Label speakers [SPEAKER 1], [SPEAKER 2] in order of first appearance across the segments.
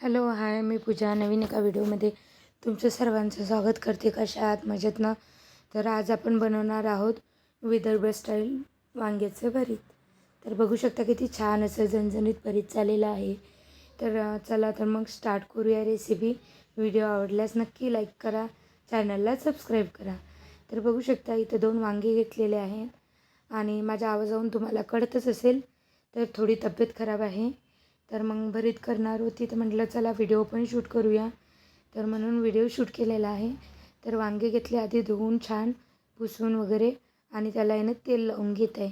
[SPEAKER 1] Hello hi मी पूजा. नवीन एका व्हिडिओमध्ये तुमचं सर्वांचं स्वागत करते. कशा आहात? मजेत ना? तर आज आपण बनवणार आहोत विदर्भ स्टाईल वांग्याचं भरीत. तर बघू शकता किती छान असं झणझणीत भरीत चाललेलं आहे. तर चला तर मग स्टार्ट करूया रेसिपी व्हिडिओ आवडल्यास नक्की लाईक करा. चॅनलला सबस्क्राईब करा. तर बघू शकता इथं दोन वांगे घेतलेले आहेत. आणि माझ्या आवाजावरून तुम्हाला कळतच असेल तर थोडी तब्येत खराब आहे. तर मग भरीत करणार होती तर म्हटलं चला व्हिडिओ पण शूट करूया. तर म्हणून व्हिडिओ शूट केलेला आहे. तर वांगे घेतले आधी धुवून छान पुसून वगैरे आणि त्याला आहे ना तेल लावून घेत. आहे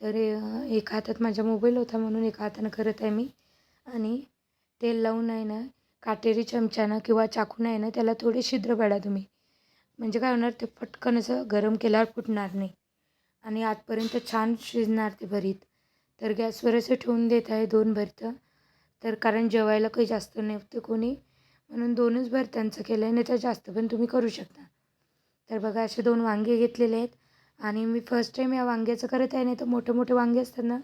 [SPEAKER 1] तर एका हातात माझा मोबाईल होता म्हणून एका हातानं करत आहे मी. आणि तेल लावून आहे ना काटेरी चमच्यानं किंवा चाकून आहे ना त्याला थोडे छिद्र पाडा तुम्ही. म्हणजे काय होणार ते पटकन असं गरम केल्यावर फुटणार नाही. आणि आतपर्यंत छान शिजणार ते भरीत. तर गॅसवर असं ठेवून देत आहे दोन भरतं. तर कारण जेवायला काही जास्त नव्हतं कोणी म्हणून दोनच भरतांचं केलं आहे नाही तर जास्त पण तुम्ही करू शकता. तर बघा असे दोन वांगे घेतलेले आहेत. आणि मी फर्स्ट टाईम या वांग्याचं करत आहे नाही तर मोठे मोठे वांगे असतात ना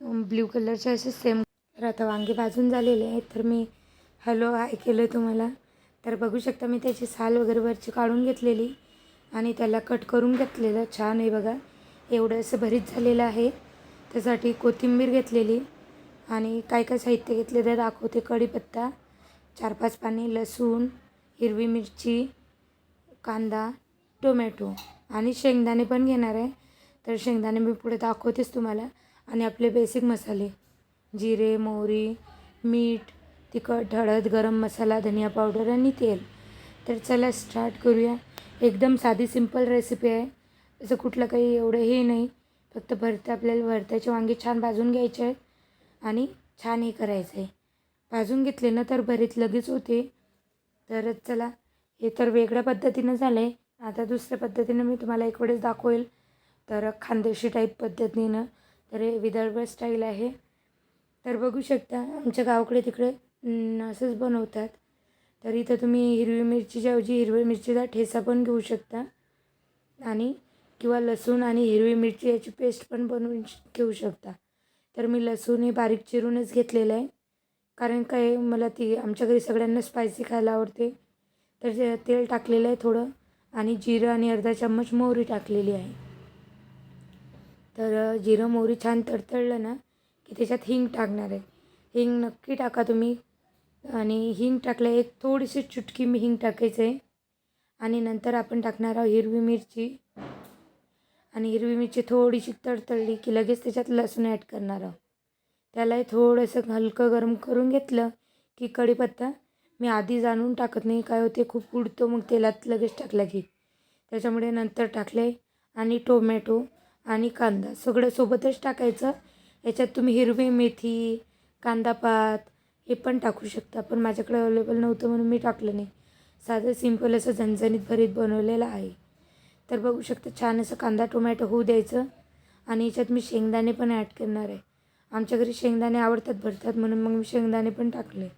[SPEAKER 1] ब्ल्यू कलरचे असे सेम तर आता वांगे भाजून झालेले आहेत तर मी हॅलो हाय केलं तुम्हाला. तर बघू शकता मी त्याची साल वगैरे वरची काढून घेतलेली आणि त्याला कट करून घेतलेलं. छान आहे बघा. एवढं असं भरीत झालेलं आहे. त्यासाठी कोथिंबीर घेतलेली. आणि काय काय साहित्य घेतले ते दाखवते. कढीपत्ता चार पाच पाणी लसूण हिरवी मिरची कांदा टोमॅटो आणि शेंगदाणे पण घेणार आहे. तर शेंगदाणे मी पुढे दाखवतेच तुम्हाला. आणि आपले बेसिक मसाले जिरे मोहरी मीठ तिखट हळद गरम मसाला धनिया पावडर आणि तेल. तर चला स्टार्ट करूया. एकदम साधी सिंपल रेसिपी आहे. असं कुठलं काही एवढं हे नाही. फक्त भरतं आपल्याला भरत्याचे वांगे छान भाजून घ्यायचे आहेत. आणि छान हे करायचं आहे भाजून घेतले ना तर भरीत लगेच होते. तर चला हे तर वेगळ्या पद्धतीनं झालं आहे आता दुसऱ्या पद्धतीनं मी तुम्हाला एक वेळेस दाखवेल. तर खानदेशी टाईप पद्धतीनं. तर हे विदर्भ स्टाईल आहे. तर बघू शकता आमच्या गावाकडे तिकडे असंच बनवतात. तर इथं तुम्ही हिरवी मिरचीच्या ऐवजी हिरवी मिरचीचा ठेचा पण घेऊ शकता. आणि किंवा लसूण आणि हिरवी मिरची याची पेस्ट पण बनवून श- घेऊ शकता. तर मी लसूण हे बारीक चिरूनच घेतलेलं आहे. कारण काय मला ती आमच्या घरी सगळ्यांना स्पायसी खायला आवडते. तर ते तेल टाकलेलं आहे थोडं आणि जिरं आणि अर्धा चम्मच मोहरी टाकलेली आहे. तर जिरं मोहरी छान तडतडलं ना की त्याच्यात हिंग टाकणार आहे. हिंग नक्की टाका तुम्ही. आणि हिंग टाकलं एक थोडीशी चुटकी मी हिंग टाकायचं आहे. आणि नंतर आपण टाकणार आहोत हिरवी मिरची. आणि हिरवी मिरची थोडीशी तडतडली की लगेच त्याच्यात लसूण ॲड करणार आहोत. त्यालाही थोडंसं हलकं गरम करून घेतलं की कढीपत्ता मी आधी जाणून टाकत नाही काय होते खूप उडतो मग तेलात लगेच टाकला की. त्याच्यामुळे नंतर टाकले आणि टोमॅटो आणि कांदा सगळं सोबतच टाकायचं. याच्यात तुम्ही हिरवी मेथी कांदापात हे पण टाकू शकता पण माझ्याकडे अवेलेबल नव्हतं म्हणून मी टाकलं नाही. साधं सिंपल असं झणझणीत भरीत बनवलेलं आहे. तर बघू शकता छान असं कांदा टोमॅटो होऊ द्यायचं. आणि याच्यात मी शेंगदाणे पण ॲड करणार आहे. आमच्या घरी शेंगदाणे आवडतात भरतात म्हणून मग मी शेंगदाणे पण टाकले.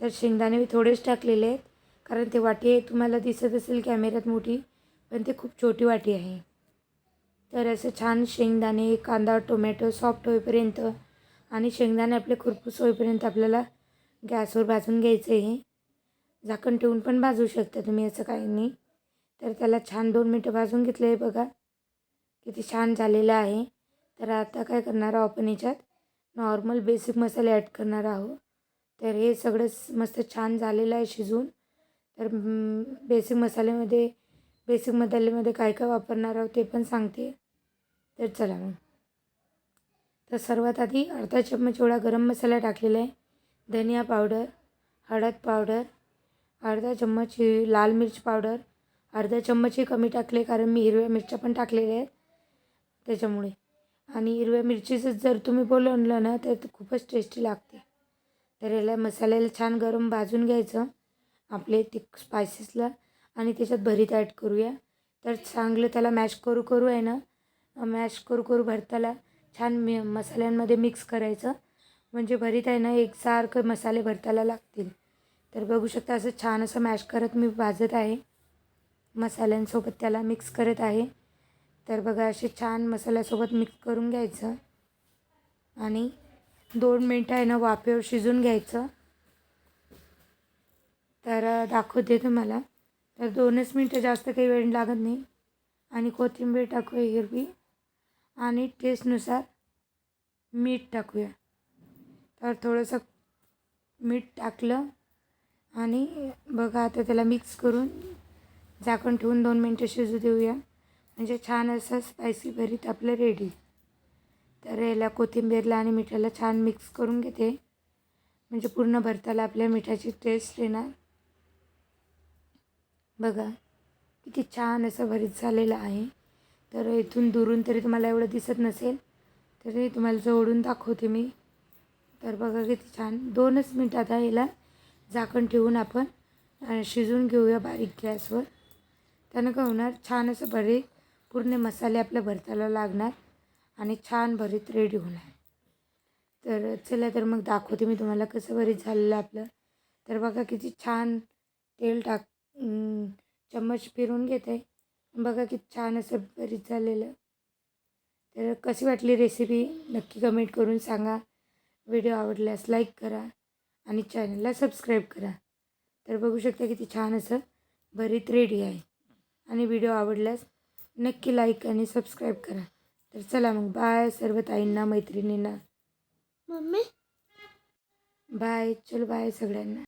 [SPEAKER 1] तर शेंगदाणे मी थोडेच टाकलेले आहेत कारण ते वाटी आहे तुम्हाला दिसत असेल कॅमेऱ्यात मोठी पण ते खूप छोटी वाटी आहे. तर असं छान शेंगदाणे कांदा टोमॅटो सॉफ्ट होईपर्यंत आणि शेंगदाणे आपले खुरपूस होईपर्यंत आपल्याला गॅसवर भाजून घ्यायचं आहे. झाकण ठेवून पण भाजू शकता तुम्ही असं काही नाही. तर त्याला छान दोन मिनटं भाजून घेतलं आहे बघा. किती छान झालेलं आहे. तर आता काय करणार आहोत आपण याच्यात? नॉर्मल बेसिक मसाले ॲड करणार आहोत. तर हे सगळं मस्त छान झालेलं आहे शिजून. तर बेसिक मसाल्यामध्ये बेसिक मसाल्यामध्ये काय काय वापरणार आहोत ते पण सांगते. तर चला मग. तर सर्वात आधी अर्धा चम्मच एवढा गरम मसाला टाकलेला आहे. धनिया पावडर हळद पावडर अर्धा चम्मच ही लाल मिरची पावडर अर्धा चम्मचही कमी टाकले कारण मी हिरव्या मिरच्या पण टाकलेल्या आहेत त्याच्यामुळे. आणि हिरव्या मिरचीचं जर तुम्ही बोलवलं ना तर खूपच टेस्टी लागते. तर याला मसाल्याला छान गरम भाजून घ्यायचं आपले ती स्पायसेसला आणि त्याच्यात भरीत ॲड करूया. तर चांगलं त्याला मॅश करू करू आहे ना मॅश करू करू भरताला छान मि मसाल्यांमध्ये मिक्स करायचं. म्हणजे भरीत आहे ना एकसारखं मसाले भरताला लागतील. तर बघू शकता असं छान असं मॅश करत मी भाजत आहे. मसाल्यांसोबत त्याला मिक्स करत आहे. तर बघा असे छान मसाल्यासोबत मिक्स करून घ्यायचं. आणि दोन मिनटं आहे ना वाफेवर शिजून घ्यायचं. तर दाखवते तुम्हाला. तर दोनच मिनटं जास्त काही वेळ लागत नाही. आणि कोथिंबीर टाकूया हिरवी. आणि टेस्टनुसार मीठ टाकूया. तर थोडंसं मीठ टाकलं. आणि बघा आता त्याला मिक्स करून झाकण ठेवून दोन मिनटं शिजू देऊया. म्हणजे छान असं स्पायसी भरीत आपलं रेडी तर याला कोथिंबीरला आणि मिठाला छान मिक्स करून घेते. म्हणजे पूर्ण भरताला आपल्या मिठाची टेस्ट येणार. बघा किती छान असं भरीत झालेलं आहे. तर इथून दुरून तरी तुम्हाला एवढं दिसत नसेल तरी तुम्हाला जवळून दाखवते मी. तर बघा किती छान. दोनच मिनटात आता याला झाकण ठेवून आपण शिजून घेऊया बारीक गॅसवर. त्यानं काय होणार? छान असं भरीत पूर्ण मसाले आपल्या भरताला लागणार आणि छान भरीत रेडी होणार. तर चला तर मग दाखवते मी तुम्हाला कसं भरीत झालेलं आपलं. तर बघा किती छान तेल टाक चम्मच फिरून घेते. बघा किती छान असं भरीत झालेलं. तर कशी वाटली रेसिपी नक्की कमेंट करून सांगा. व्हिडिओ आवडल्यास लाईक करा आणि चॅनलला सबस्क्राईब करा. तर बघू शकता किती छान असं भरीत रेडी आहे. आणि व्हिडिओ आवडल्यास नक्की लाईक आणि सबस्क्राईब करा. तर चला मग बाय सर्व ताईंना मैत्रिणींना.
[SPEAKER 2] मम्मी?
[SPEAKER 1] बाय चलो बाय सगळ्यांना.